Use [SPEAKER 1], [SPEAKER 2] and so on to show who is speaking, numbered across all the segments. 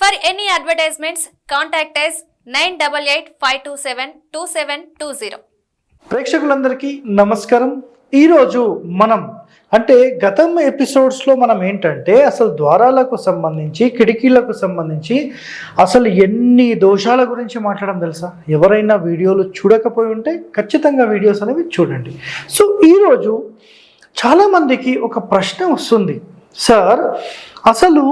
[SPEAKER 1] For any advertisements contact us nine double eight five two seven two seven two zero
[SPEAKER 2] ప్రేక్షకులందరికీ నమస్కారం. ఈరోజు మనం అంటే గతం ఎపిసోడ్స్లో మనం ఏంటంటే అసలు ద్వారాలకు సంబంధించి కిటికీలకు సంబంధించి అసలు ఎన్ని దోషాల గురించి మాట్లాడడం తెలుసా? ఎవరైనా వీడియోలు చూడకపోయి ఉంటే ఖచ్చితంగా వీడియోస్ అనేవి చూడండి. సో ఈరోజు చాలామందికి ఒక ప్రశ్న వస్తుంది. సార్ అసలు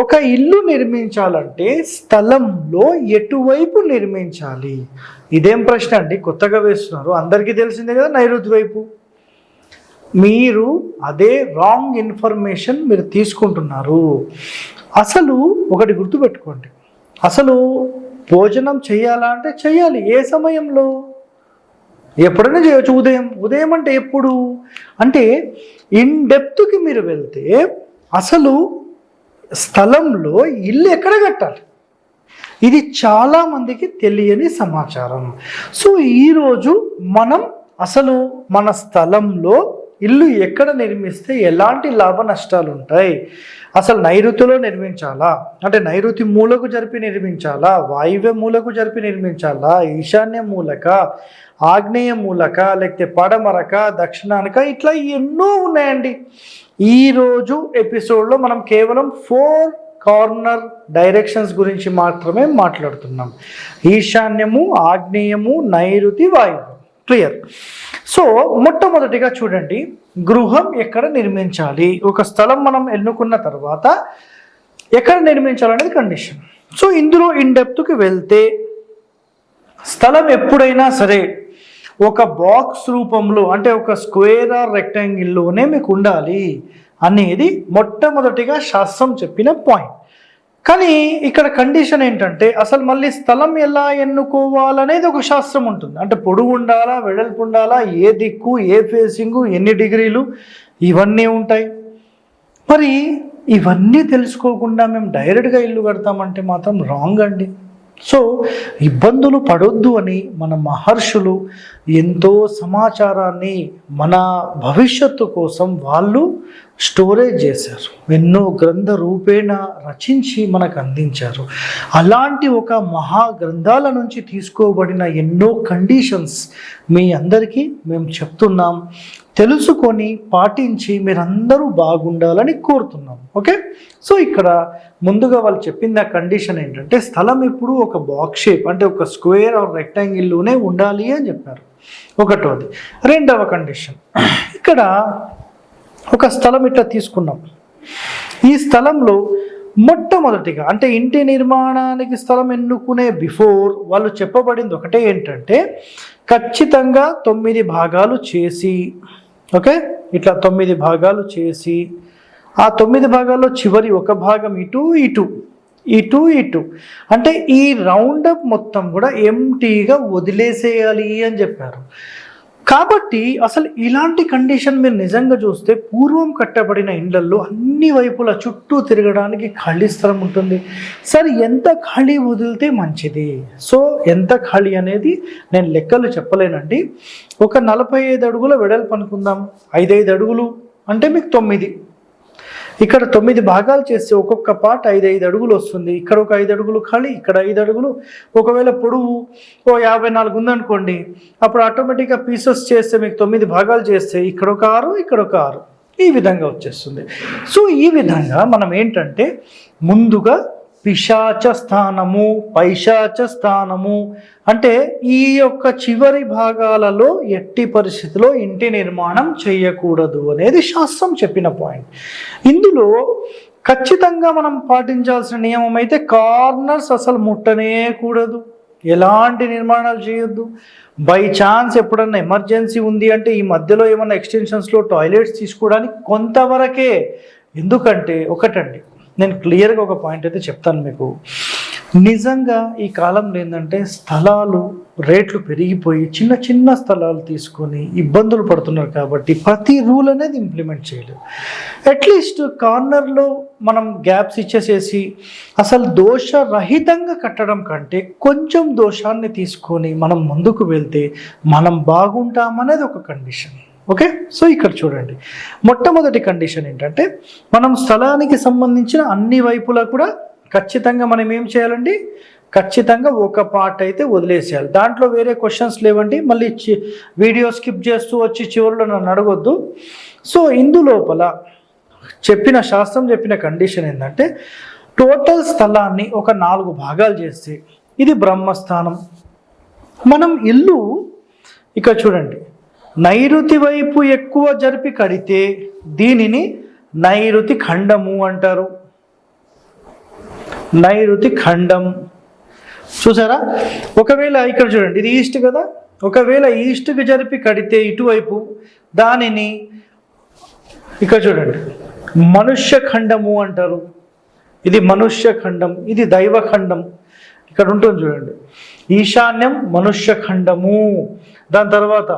[SPEAKER 2] ఒక ఇల్లు నిర్మించాలంటే స్థలంలో ఎటువైపు నిర్మించాలి? ఇదేం ప్రశ్న అండి? కొత్తగా వేస్తున్నారు. అందరికీ తెలిసిందే కదా నైరుతి వైపు. మీరు అదే రాంగ్ ఇన్ఫర్మేషన్ మీరు తీసుకుంటున్నారు. అసలు ఒకటి గుర్తుపెట్టుకోండి. అసలు భోజనం చేయాలా అంటే చేయాలి. ఏ సమయంలో? ఎప్పుడైనా చేయొచ్చు. ఉదయం. ఉదయం అంటే ఎప్పుడు? అంటే ఇన్ డెప్త్కి మీరు వెళ్తే అసలు స్థలంలో ఇల్లు ఎక్కడ కట్టాలి? ఇది చాలా మందికి తెలియని సమాచారం. సో ఈరోజు మనం అసలు మన స్థలంలో ఇల్లు ఎక్కడ నిర్మిస్తే ఎలాంటి లాభ నష్టాలు ఉంటాయి? అసలు నైరుతిలో నిర్మించాలా? అంటే నైరుతి మూలకు జరిపి నిర్మించాలా? వాయువ్య మూలకు జరిపి నిర్మించాలా? ఈశాన్య మూలక? ఆగ్నేయ మూలక? లేకపోతే పడమరక? దక్షిణానిక? ఇట్లా ఎన్నో ఉన్నాయండి. ఈరోజు ఎపిసోడ్లో మనం కేవలం ఫోర్ కార్నర్ డైరెక్షన్స్ గురించి మాత్రమే మాట్లాడుతున్నాం. ఈశాన్యము ఆగ్నేయము నైరుతి వాయువు. క్లియర్ సో మొట్టమొదటిగా చూడండి గృహం ఎక్కడ నిర్మించాలి? ఒక స్థలం మనం ఎన్నుకున్న తర్వాత ఎక్కడ నిర్మించాలనేది కండిషన్ సో ఇందులో ఇన్ డెప్త్కి వెళ్తే స్థలం ఎప్పుడైనా సరే ఒక బాక్స్ రూపంలో అంటే ఒక స్క్వేర్ ఆర్ రెక్టాంగిల్లోనే మీకు ఉండాలి అనేది మొట్టమొదటిగా శాస్త్రం చెప్పిన పాయింట్ కానీ ఇక్కడ కండిషన్ ఏంటంటే అసలు మళ్ళీ స్థలం ఎలా ఎన్నుకోవాలనేది ఒక శాస్త్రం ఉంటుంది. అంటే పొడుగు ఉండాలా వెడల్పు ఉండాలా ఏ దిక్కు ఏ ఫేసింగు ఎన్ని డిగ్రీలు ఇవన్నీ ఉంటాయి. మరి ఇవన్నీ తెలుసుకోకుండా మేము డైరెక్ట్గా ఇల్లు కడతామంటే మాత్రం రాంగ్ అండి. సో ఇబ్బందులు పడొద్దు అని మన మహర్షులు ఎంతో సమాచారాన్ని మన భవిష్యత్తు కోసం వాళ్ళు స్టోరేజ్ చేశారు. ఎన్నో గ్రంథ రూపేణ రచించి మనకు అందించారు. అలాంటి ఒక మహా గ్రంథాల నుంచి తీసుకోబడిన ఎన్నో కండిషన్స్ మీ అందరికీ మేము చెప్తున్నాం. తెలుసుకొని పాటించి మీరందరూ బాగుండాలని కోరుతున్నాం. ఓకే? సో ఇక్కడ ముందుగా వాళ్ళు చెప్పిన కండిషన్ ఏంటంటే స్థలం ఇప్పుడు ఒక బాక్స్ షేప్ అంటే ఒక స్క్వేర్ ఆర్ రెక్టాంగిల్లోనే ఉండాలి అని చెప్పారు. ఒకటోది. రెండవ కండిషన్. ఇక్కడ ఒక స్థలం ఇట్లా తీసుకున్నాం. ఈ స్థలంలో మొట్టమొదటిగా అంటే ఇంటి నిర్మాణానికి స్థలం ఎన్నుకునే బిఫోర్ వాళ్ళు చెప్పబడింది ఒకటే ఏంటంటే ఖచ్చితంగా తొమ్మిది భాగాలు చేసి ఓకే? ఇట్లా తొమ్మిది భాగాలు చేసి ఆ తొమ్మిది భాగాల్లో చివరి ఒక భాగం ఇటు ఇటు ఇటు ఇటు. అంటే ఈ రౌండప్ మొత్తం కూడా ఎంటీగా వదిలేసేయాలి అని చెప్పారు. కాబట్టి అసలు ఇలాంటి కండిషన్ మీరు నిజంగా చూస్తే పూర్వం కట్టబడిన ఇండ్లల్లో అన్ని వైపుల చుట్టూ తిరగడానికి ఖాళీ స్థలం ఉంటుంది. సరే ఎంత ఖాళీ వదిలితే మంచిది? సో ఎంత ఖాళీ అనేది నేను లెక్కలు చెప్పలేనండి. ఒక నలభై ఐదు అడుగుల వెడల్పు అనుకుందాం. ఐదైదు అడుగులు అంటే మీకు తొమ్మిది. ఇక్కడ తొమ్మిది భాగాలు చేస్తే ఒక్కొక్క పార్ట్ ఐదు ఐదు అడుగులు వస్తుంది. ఇక్కడ ఒక ఐదు అడుగులు ఖాళీ ఇక్కడ ఐదు అడుగులు. ఒకవేళ పొడవు ఓ యాభై నాలుగు ఉందనుకోండి అప్పుడు ఆటోమేటిక్గా పీసెస్ చేస్తే మీకు తొమ్మిది భాగాలు చేస్తే ఇక్కడ ఒక ఆరు ఇక్కడ ఒక ఆరు. ఈ విధంగా వచ్చేస్తుంది. సో ఈ విధంగా మనం ఏంటంటే ముందుగా పిశాచ స్థానము పైశాచ స్థానము అంటే ఈ యొక్క చివరి భాగాలలో ఎట్టి పరిస్థితిలో ఇంటి నిర్మాణం చేయకూడదు అనేది శాస్త్రం చెప్పిన పాయింట్. ఇందులో ఖచ్చితంగా మనం పాటించాల్సిన నియమం అయితే కార్నర్స్ అసలు ముట్టనే కూడదు. ఎలాంటి నిర్మాణాలు చేయొద్దు. బై ఛాన్స్ ఎప్పుడన్నా ఎమర్జెన్సీ ఉంది అంటే ఈ మధ్యలో ఏమన్నా ఎక్స్టెన్షన్స్లో టాయిలెట్స్ తీసుకోవడానికి కొంతవరకే. ఎందుకంటే ఒకటండి నేను క్లియర్గా ఒక పాయింట్ అయితే చెప్తాను మీకు. నిజంగా ఈ కాలంలో ఏంటంటే స్థలాలు రేట్లు పెరిగిపోయి చిన్న చిన్న స్థలాలు తీసుకొని ఇబ్బందులు పడుతున్నారు కాబట్టి ప్రతి రూల్ అనేది ఇంప్లిమెంట్ చేయలేదు. అట్లీస్ట్ కార్నర్లో మనం గ్యాప్స్ ఇచ్చేసేసి అసలు దోషరహితంగా కట్టడం కంటే కొంచెం దోషాన్ని తీసుకొని మనం ముందుకు వెళ్తే మనం బాగుంటామనేది ఒక కండిషన్ ఓకే సో ఇక్కడ చూడండి. మొట్టమొదటి కండిషన్ ఏంటంటే మనం స్థలానికి సంబంధించిన అన్ని వైపులా కూడా ఖచ్చితంగా మనం ఏం చేయాలండి? ఖచ్చితంగా ఒక పార్ట్ అయితే వదిలేసేయాలి. దాంట్లో వేరే క్వశ్చన్స్ లేవండి. మళ్ళీ వీడియో స్కిప్ చేస్తూ వచ్చి చివరిలో నన్ను అడగొద్దు. సో ఇందులోపల చెప్పిన శాస్త్రం చెప్పిన కండిషన్ ఏంటంటే టోటల్ స్థలాన్ని ఒక నాలుగు భాగాలు చేస్తే ఇది బ్రహ్మస్థానం. మనం ఇల్లు ఇక్కడ చూడండి. నైరుతి వైపు ఎక్కువ జరిపి కడితే దీనిని నైరుతి ఖండము అంటారు. నైరుతి ఖండం. చూసారా? ఒకవేళ ఇక్కడ చూడండి ఇది ఈస్ట్ కదా? ఒకవేళ ఈస్ట్కి జరిపి కడితే ఇటువైపు దానిని ఇక్కడ చూడండి మనుష్య ఖండము అంటారు. ఇది మనుష్య ఖండం ఇది దైవ ఖండం. ఇక్కడ ఉంటుంది చూడండి ఈశాన్యం మనుష్య ఖండము. దాని తర్వాత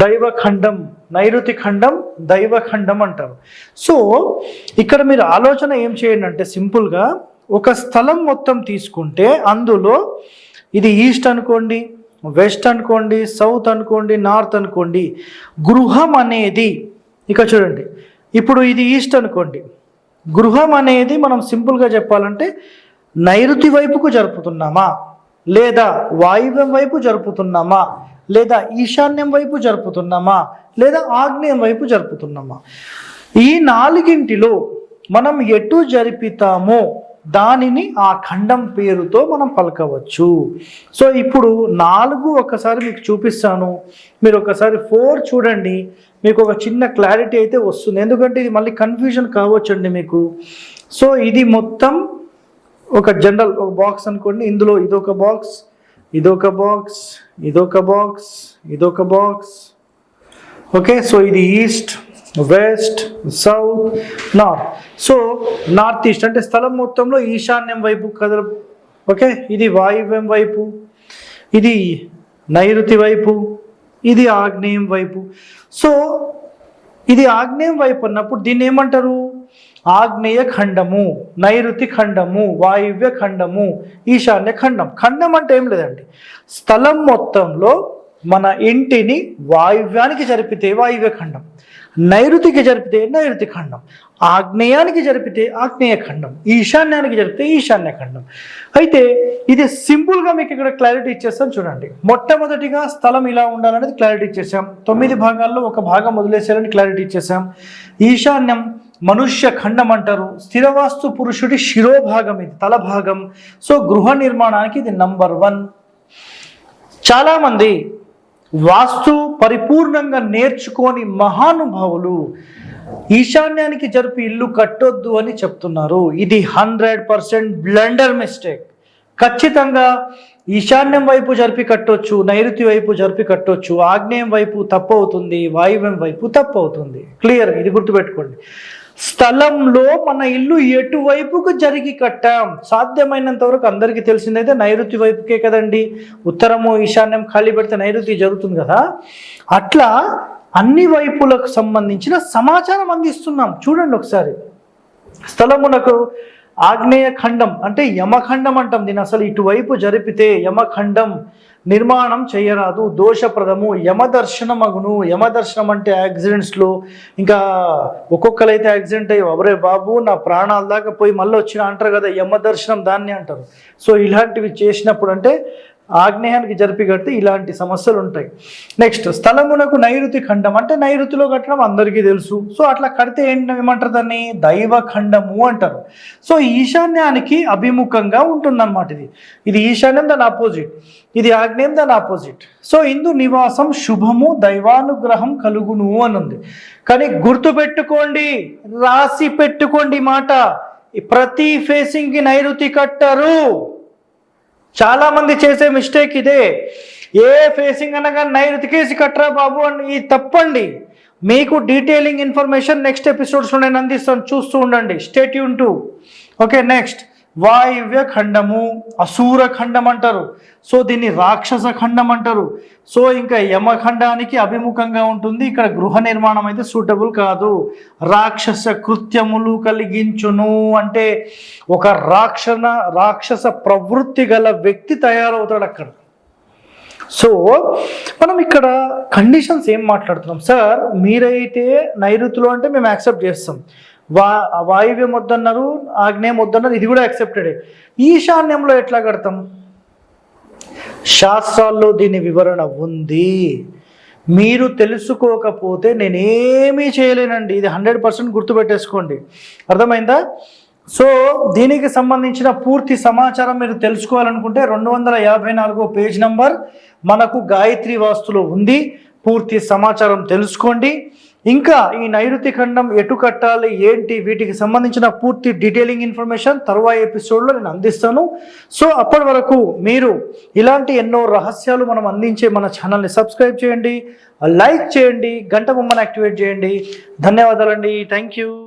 [SPEAKER 2] దైవ ఖండం నైరుతి ఖండం దైవ ఖండం అంటారు. సో ఇక్కడ మీరు ఆలోచన ఏం చేయండి అంటే సింపుల్గా ఒక స్థలం మొత్తం తీసుకుంటే అందులో ఇది ఈస్ట్ అనుకోండి వెస్ట్ అనుకోండి సౌత్ అనుకోండి నార్త్ అనుకోండి గృహం అనేది ఇక చూడండి ఇప్పుడు ఇది ఈస్ట్ అనుకోండి గృహం అనేది మనం సింపుల్గా చెప్పాలంటే నైరుతి వైపుకు జరుపుతున్నామా? లేదా వాయువ్యం వైపు జరుపుతున్నామా? లేదా ఈశాన్యం వైపు జరుపుతున్నామా? లేదా ఆగ్నేయం వైపు జరుపుతున్నామా? ఈ నాలుగింటిలో మనం ఎటు జరిపితామో దానిని ఆ ఖండం పేరుతో మనం పలకవచ్చు. సో ఇప్పుడు నాలుగు ఒకసారి మీకు చూపిస్తాను. మీరు ఒకసారి ఫోర్ చూడండి. మీకు ఒక చిన్న క్లారిటీ అయితే వస్తుంది. ఎందుకంటే ఇది మళ్ళీ కన్ఫ్యూజన్ కావచ్చండి మీకు. సో ఇది మొత్తం ఒక జనరల్ ఒక బాక్స్ అనుకోండి. ఇందులో ఇదొక బాక్స్ ఇదొక బాక్స్ ఇదొక బాక్స్ ఇదొక బాక్స్. ఓకే సో ఇది east west south north. So north east అంటే స్థలం మొత్తంలో ఈశాన్యం వైపు కదల ఓకే ఇది వాయువ్యం వైపు ఇది నైరుతి వైపు ఇది ఆగ్నేయం వైపు. సో ఇది ఆగ్నేయం వైపు అన్నప్పుడు దీన్ని ఏమంటారు? ఆగ్నేయ ఖండము నైరుతి ఖండము వాయువ్య ఖండము ఈశాన్య ఖండం. ఖండం అంటే ఏం లేదండి. స్థలం మొత్తంలో మన ఇంటిని వాయువ్యానికి జరిపితే వాయువ్య ఖండం నైరుతికి జరిపితే నైరుతి ఖండం ఆగ్నేయానికి జరిపితే ఆగ్నేయ ఖండం ఈశాన్యానికి జరిపితే ఈశాన్య ఖండం. అయితే ఇది సింపుల్గా మీకు ఇక్కడ క్లారిటీ ఇచ్చేస్తాను చూడండి. మొట్టమొదటిగా స్థలం ఇలా ఉండాలనేది క్లారిటీ ఇచ్చేసాం. తొమ్మిది భాగాల్లో ఒక భాగం వదిలేసారని క్లారిటీ ఇచ్చేసాం. ఈశాన్యం మనుష్య ఖండం అంటారు స్థిరవాస్తు పురుషుడి శిరోభాగం ఇది తల భాగం సో గృహ నిర్మాణానికి ఇది నంబర్ వన్. చాలామంది వాస్తు పరిపూర్ణంగా నేర్చుకోని మహానుభావులు ఈశాన్యానికి జరిపి ఇల్లు కట్టొద్దు అని చెప్తున్నారు. ఇది హండ్రెడ్ పర్సెంట్ బ్లండర్ మిస్టేక్. ఖచ్చితంగా ఈశాన్యం వైపు జరిపి కట్టొచ్చు నైరుతి వైపు జరిపి కట్టొచ్చు ఆగ్నేయం వైపు తప్పు అవుతుంది వాయువ్యం వైపు తప్పు అవుతుంది క్లియర్ ఇది గుర్తుపెట్టుకోండి. స్థలంలో మన ఇల్లు ఎటువైపుకు జరిగి కట్టాం? సాధ్యమైనంత వరకు అందరికీ తెలిసిందైతే నైరుతి వైపుకే కదండి. ఉత్తరము ఈశాన్యం ఖాళీ పెడితే నైరుతి జరుగుతుంది కదా? అట్లా అన్ని వైపులకు సంబంధించిన సమాచారం అందిస్తున్నాం. చూడండి ఒకసారి. స్థలమునకు ఆగ్నేయ ఖండం అంటే యమఖండం అంటాం దీన్ని. అసలు ఇటువైపు జరిపితే యమఖండం నిర్మాణం చేయరాదు. దోషప్రదము. యమదర్శనం అగును యమదర్శనం అంటే యాక్సిడెంట్స్లో ఇంకా ఒక్కొక్కరైతే యాక్సిడెంట్ అయ్యి అవరే బాబు నా ప్రాణాల దాకా పోయి మళ్ళీ వచ్చిన అంటారు కదా యమదర్శనం దాన్ని అంటారు. సో ఇలాంటివి చేసినప్పుడు అంటే ఆగ్నేయానికి జరిపి కడితే ఇలాంటి సమస్యలు ఉంటాయి. నెక్స్ట్ స్థలమునకు నైరుతి ఖండం అంటే నైరుతిలో కట్టడం అందరికీ తెలుసు. సో అట్లా కడితే ఏంటి ఏమంటారు దాన్ని? దైవ ఖండము అంటారు. సో ఈశాన్యానికి అభిముఖంగా ఉంటుందన్నమాట ఇది. ఇది ఈశాన్యం దాని ఆపోజిట్ ఇది ఆగ్నేయం దాని ఆపోజిట్ సో ఇందు నివాసం శుభము దైవానుగ్రహం కలుగును అని ఉంది కానీ గుర్తు పెట్టుకోండి రాసి పెట్టుకోండి మాట. ప్రతి ఫేసింగ్కి నైరుతి కట్టరు. చాలామంది చేసే మిస్టేక్ ఇదే. ఏ ఫేసింగ్ అనగా నైరుతికేసి కట్టరా బాబు అని ఇది తప్పండి. మీకు డీటెయిలింగ్ ఇన్ఫర్మేషన్ నెక్స్ట్ ఎపిసోడ్స్లో నేను అందిస్తాను. చూస్తూ ఉండండి. State Yoon to okay next వాయువ్య ఖండము అసూర ఖండం అంటారు సో దీన్ని రాక్షస ఖండం అంటారు సో ఇంకా యమఖండానికి అభిముఖంగా ఉంటుంది. ఇక్కడ గృహ నిర్మాణం అయితే సూటబుల్ కాదు. రాక్షస కృత్యములు కలిగించును అంటే ఒక రాక్షణ రాక్షస ప్రవృత్తి గల వ్యక్తి తయారవుతాడు అక్కడ. సో మనం ఇక్కడ కండిషన్స్ ఏం మాట్లాడుతున్నాం? సార్ మీరైతే నైరుతిలో అంటే మేము యాక్సెప్ట్ చేస్తాం. వా వాయువ్యం వద్దన్నారు ఆగ్నేయం వద్దన్నారు ఇది కూడా యాక్సెప్టెడే ఈశాన్యంలో ఎట్లా కడతాం? శాస్త్రాల్లో దీని వివరణ ఉంది. మీరు తెలుసుకోకపోతే నేనేమీ చేయలేనండి. ఇది హండ్రెడ్ పర్సెంట్ గుర్తుపెట్టేసుకోండి. అర్థమైందా? సో దీనికి సంబంధించిన పూర్తి సమాచారం మీరు తెలుసుకోవాలనుకుంటే రెండు వందల యాభై నాలుగో పేజ్ నంబర్ మనకు గాయత్రి వాస్తులో ఉంది. పూర్తి సమాచారం తెలుసుకోండి. ఇంకా ఈ నైరుతి ఖండం ఎటు కట్టాలి ఏంటి వీటికి సంబంధించిన పూర్తి డీటెయిలింగ్ ఇన్ఫర్మేషన్ తరువాయి ఎపిసోడ్లో నేను అందిస్తాను. సో అప్పటి వరకు మీరు ఇలాంటి ఎన్నో రహస్యాలు మనం అందించే మన ఛానల్ని సబ్స్క్రైబ్ చేయండి లైక్ చేయండి గంట బొమ్మను యాక్టివేట్ చేయండి. ధన్యవాదాలండి. Thank you